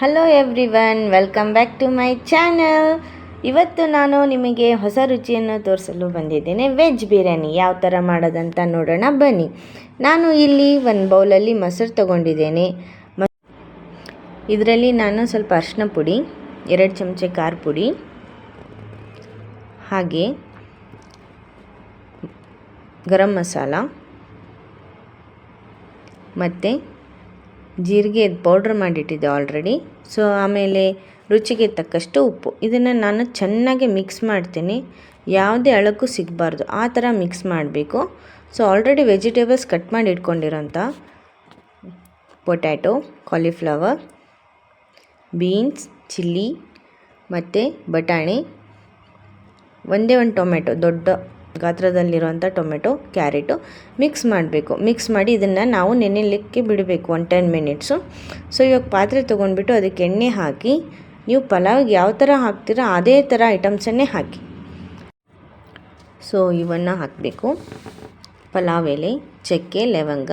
Hello everyone welcome back to my channel ಇವತ್ತು ನಾನು ನಿಮಗೆ ಹೊಸ ರುಚಿಯನ್ನು ತೋರಿಸಲು ಬಂದಿದ್ದೇನೆ. ವೆಜ್ ಬಿರಿಯಾನಿ ಯಾವ ಥರ ಮಾಡೋದಂತ ನೋಡೋಣ, ಬನ್ನಿ. ನಾನು ಇಲ್ಲಿ ಒಂದು ಬೌಲಲ್ಲಿ ಮೊಸರು ತೊಗೊಂಡಿದ್ದೇನೆ. ಇದರಲ್ಲಿ ನಾನು ಸ್ವಲ್ಪ ಅರಿಶಿನ ಪುಡಿ, ಎರಡು ಚಮಚೆ ಖಾರ ಪುಡಿ, ಹಾಗೆ ಗರಂ ಮಸಾಲ, ಮತ್ತು ಜೀರಿಗೆ ಪೌಡ್ರ್ ಮಾಡಿಟ್ಟಿದ್ದೆ ಆಲ್ರೆಡಿ ಸೊ ಆಮೇಲೆ ರುಚಿಗೆ ತಕ್ಕಷ್ಟು ಉಪ್ಪು. ಇದನ್ನು ನಾನು ಚೆನ್ನಾಗಿ ಮಿಕ್ಸ್ ಮಾಡ್ತೀನಿ. ಯಾವುದೇ ಅಳಕ್ಕೂ ಸಿಗಬಾರ್ದು. ಆ ಥರ ಮಿಕ್ಸ್ ಮಾಡಬೇಕು. ಸೊ ಆಲ್ರೆಡಿ ವೆಜಿಟೇಬಲ್ಸ್ ಕಟ್ ಮಾಡಿ ಇಟ್ಕೊಂಡಿರೋಂಥ ಪೊಟ್ಯಾಟೊ ಕಾಲಿಫ್ಲವರ್ ಬೀನ್ಸ್ ಚಿಲ್ಲಿ ಮತ್ತು ಬಟಾಣಿ, ಒಂದೇ ಒಂದು ಟೊಮೆಟೊ ದೊಡ್ಡ ಗಾತ್ರದಲ್ಲಿರುವಂಥ ಟೊಮೆಟೊ, ಕ್ಯಾರೆಟು ಮಿಕ್ಸ್ ಮಾಡಬೇಕು. ಮಿಕ್ಸ್ ಮಾಡಿ ಇದನ್ನು ನಾವು ನೆನೆಯಲಿಕ್ಕೆ ಬಿಡಬೇಕು ಒನ್ ಟೆನ್ ಮಿನಿಟ್ಸು. ಸೊ, ಇವಾಗ ಪಾತ್ರೆ ತೊಗೊಂಡ್ಬಿಟ್ಟು ಅದಕ್ಕೆ ಎಣ್ಣೆ ಹಾಕಿ, ನೀವು ಪಲಾವ್ಗೆ ಯಾವ ಥರ ಹಾಕ್ತೀರೋ ಅದೇ ಥರ ಐಟಮ್ಸನ್ನೇ ಹಾಕಿ. ಸೊ, ಇವನ್ನು ಹಾಕಬೇಕು. ಪಲಾವ್ ಎಲೆ, ಚಕ್ಕೆ, ಲವಂಗ,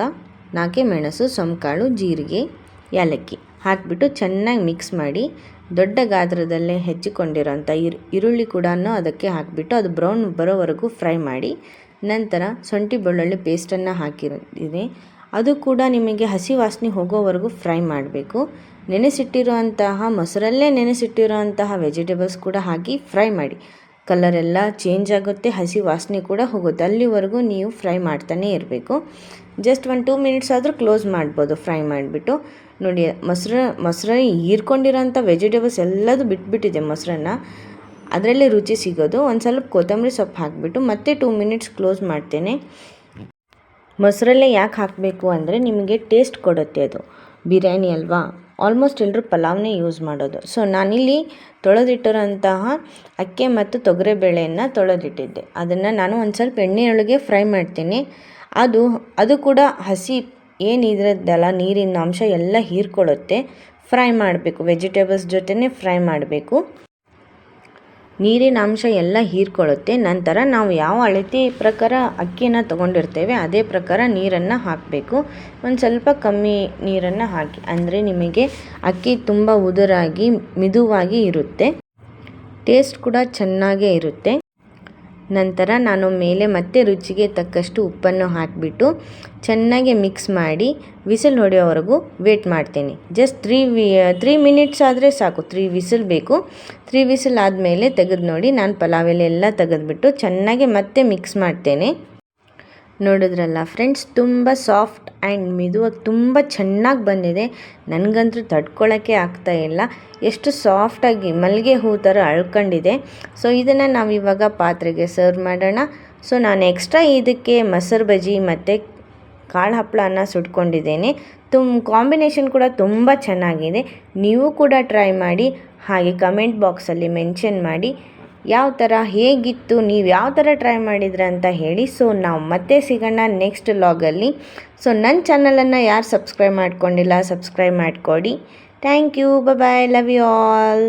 ನಾಕೆ ಮೆಣಸು, ಸೊಂಕಾಳು, ಜೀರಿಗೆ ಏಲಕ್ಕಿ ಹಾಕಿಬಿಟ್ಟು ಚೆನ್ನಾಗಿ ಮಿಕ್ಸ್ ಮಾಡಿ ದೊಡ್ಡ ಗಾತ್ರದಲ್ಲೇ ಹೆಚ್ಚಿಕೊಂಡಿರೋಂಥ ಈರು ಈರುಳ್ಳಿ ಕೂಡ ಅದಕ್ಕೆ ಹಾಕಿಬಿಟ್ಟು ಅದು ಬ್ರೌನ್ ಬರೋವರೆಗೂ ಫ್ರೈ ಮಾಡಿ ನಂತರ ಶುಂಠಿ ಬೆಳ್ಳುಳ್ಳಿ ಪೇಸ್ಟನ್ನು ಹಾಕಿರೋದಿದೆ ಅದು ಕೂಡ ನಿಮಗೆ ಹಸಿ ವಾಸನೆ ಹೋಗೋವರೆಗೂ ಫ್ರೈ ಮಾಡಬೇಕು. ನೆನೆಸಿಟ್ಟಿರುವಂತಹ, ಮೊಸರಲ್ಲೇ ನೆನೆಸಿಟ್ಟಿರುವಂತಹ ವೆಜಿಟೇಬಲ್ಸ್ ಕೂಡ ಹಾಕಿ ಫ್ರೈ ಮಾಡಿ. ಕಲರೆಲ್ಲ ಚೇಂಜ್ ಆಗುತ್ತೆ, ಹಸಿ ವಾಸನೆ ಕೂಡ ಹೋಗುತ್ತೆ. ಅಲ್ಲಿವರೆಗೂ ನೀವು ಫ್ರೈ ಮಾಡ್ತಾನೆ ಇರಬೇಕು. ಜಸ್ಟ್ ಒಂದು ಟೂ ಮಿನಿಟ್ಸ್ ಆದರೂ ಕ್ಲೋಸ್ ಮಾಡ್ಬೋದು ಫ್ರೈ ಮಾಡಿಬಿಟ್ಟು. ನೋಡಿ, ಮೊಸರು ಮೊಸರು ಹೀರ್ಕೊಂಡಿರೋಂಥ ವೆಜಿಟೇಬಲ್ಸ್ ಎಲ್ಲದೂ ಬಿಟ್ಬಿಟ್ಟಿದೆ ಮೊಸರನ್ನ. ಅದರಲ್ಲೇ ರುಚಿ ಸಿಗೋದು. ಒಂದು ಸ್ವಲ್ಪ ಕೊತ್ತಂಬರಿ ಸೊಪ್ಪು ಹಾಕಿಬಿಟ್ಟು ಮತ್ತೆ ಟೂ ಮಿನಿಟ್ಸ್ ಕ್ಲೋಸ್ ಮಾಡ್ತೇನೆ. ಮೊಸರಲ್ಲೇ ಯಾಕೆ ಹಾಕಬೇಕು ಅಂದರೆ ನಿಮಗೆ ಟೇಸ್ಟ್ ಕೊಡುತ್ತೆ ಅದು. ಬಿರಿಯಾನಿ ಅಲ್ವಾ? ಆಲ್ಮೋಸ್ಟ್ ಎಲ್ಲರೂ ಪಲಾವ್ನೇ ಯೂಸ್ ಮಾಡೋದು. ಸೊ ನಾನಿಲ್ಲಿ ತೊಳೆದಿಟ್ಟಿರೋಂತಹ ಅಕ್ಕಿ ಮತ್ತು ತೊಗರಿಬೇಳೆಯನ್ನು ತೊಳೆದಿಟ್ಟಿದ್ದೆ. ಅದನ್ನು ನಾನು ಒಂದು ಸ್ವಲ್ಪ ಎಣ್ಣೆಯೊಳಗೆ ಫ್ರೈ ಮಾಡ್ತೀನಿ. ಅದು ಅದು ಕೂಡ ಹಸಿ ಏನು ಇದ್ರದ್ದಲ್ಲ ನೀರಿನ ಅಂಶ ಎಲ್ಲ ಹೀರ್ಕೊಳ್ಳುತ್ತೆ. ಫ್ರೈ ಮಾಡಬೇಕು ವೆಜಿಟೇಬಲ್ಸ್ ಜೊತೆನೇ ಫ್ರೈ ಮಾಡಬೇಕು. ನೀರಿನ ಅಂಶ ಎಲ್ಲ ಹೀರ್ಕೊಳ್ಳುತ್ತೆ. ನಂತರ ನಾವು ಯಾವ ಅಳತೆ ಪ್ರಕಾರ ಅಕ್ಕಿನ ತಗೊಂಡಿರ್ತೇವೆ, ಅದೇ ಪ್ರಕಾರ ನೀರನ್ನು ಹಾಕಬೇಕು. ಒಂದು ಸ್ವಲ್ಪ ಕಮ್ಮಿ ನೀರನ್ನು ಹಾಕಿ, ಅಂದರೆ ನಿಮಗೆ ಅಕ್ಕಿ ತುಂಬ ಉದುರಾಗಿ, ಮಿದುವಾಗಿ ಇರುತ್ತೆ. ಟೇಸ್ಟ್ ಕೂಡ ಚೆನ್ನಾಗೇ ಇರುತ್ತೆ. ನಂತರ ನಾನು ಮೇಲೆ ಮತ್ತೆ ರುಚಿಗೆ ತಕ್ಕಷ್ಟು ಉಪ್ಪನ್ನು ಹಾಕಿಬಿಟ್ಟು ಚೆನ್ನಾಗಿ ಮಿಕ್ಸ್ ಮಾಡಿ ವಿಸಿಲ್ ಹೊಡೆಯೋವರೆಗೂ ವೇಟ್ ಮಾಡ್ತೀನಿ. ಜಸ್ಟ್ ತ್ರೀ ವಿ ತ್ರೀ ಮಿನಿಟ್ಸ್ ಆದರೆ ಸಾಕು. ತ್ರೀ ವಿಸಿಲ್ ಬೇಕು. ತ್ರೀ ವಿಸಿಲ್ ಆದಮೇಲೆ ತೆಗೆದು ನೋಡಿ ನಾನು ಪಲಾವೆಲೆಲ್ಲ ತೆಗೆದುಬಿಟ್ಟು ಚೆನ್ನಾಗಿ ಮತ್ತೆ ಮಿಕ್ಸ್ ಮಾಡ್ತೇನೆ. ನೋಡಿದ್ರಲ್ಲ ಫ್ರೆಂಡ್ಸ್ ತುಂಬ ಸಾಫ್ಟ್ ಆ್ಯಂಡ್ ಮಿದುವಾಗಿ ತುಂಬ ಚೆನ್ನಾಗಿ ಬಂದಿದೆ. ನನಗಂತೂ ತಡ್ಕೊಳ್ಳೋಕ್ಕೆ ಆಗ್ತಾ ಇಲ್ಲ. ಎಷ್ಟು ಸಾಫ್ಟಾಗಿ ಮಲ್ಲಿಗೆ ಹೂ ಥರ ಅಳ್ಕೊಂಡಿದೆ. ಸೊ ಇದನ್ನು ನಾವು ಇವಾಗ ಪಾತ್ರೆಗೆ ಸರ್ವ್ ಮಾಡೋಣ. ಸೊ ನಾನು ಎಕ್ಸ್ಟ್ರಾ ಇದಕ್ಕೆ ಮೊಸರು ಬಜ್ಜಿ ಮತ್ತು ಕಾಳು ಹಪ್ಪಳನ ಸುಟ್ಕೊಂಡಿದ್ದೇನೆ. ತುಂಬ ಕಾಂಬಿನೇಷನ್ ಕೂಡ ತುಂಬ ಚೆನ್ನಾಗಿದೆ. ನೀವು ಕೂಡ ಟ್ರೈ ಮಾಡಿ, ಹಾಗೆ ಕಮೆಂಟ್ ಬಾಕ್ಸಲ್ಲಿ ಮೆನ್ಷನ್ ಮಾಡಿ. ಯಾವ ಥರ, ಹೇಗಿತ್ತು, ನೀವು ಯಾವ ಥರ ಟ್ರೈ ಮಾಡಿದ್ರ ಅಂತ ಹೇಳಿ ಸೊ ನಾವು ಮತ್ತೆ ಸಿಗೋಣ ನೆಕ್ಸ್ಟ್ ಲಾಗಲ್ಲಿ ಸೊ ನನ್ನ ಚಾನಲನ್ನು ಯಾರು ಸಬ್ಸ್ಕ್ರೈಬ್ ಮಾಡ್ಕೊಂಡಿಲ್ಲ ಸಬ್ಸ್ಕ್ರೈಬ್ ಮಾಡಿಕೊಡಿ. Thank you bye love you all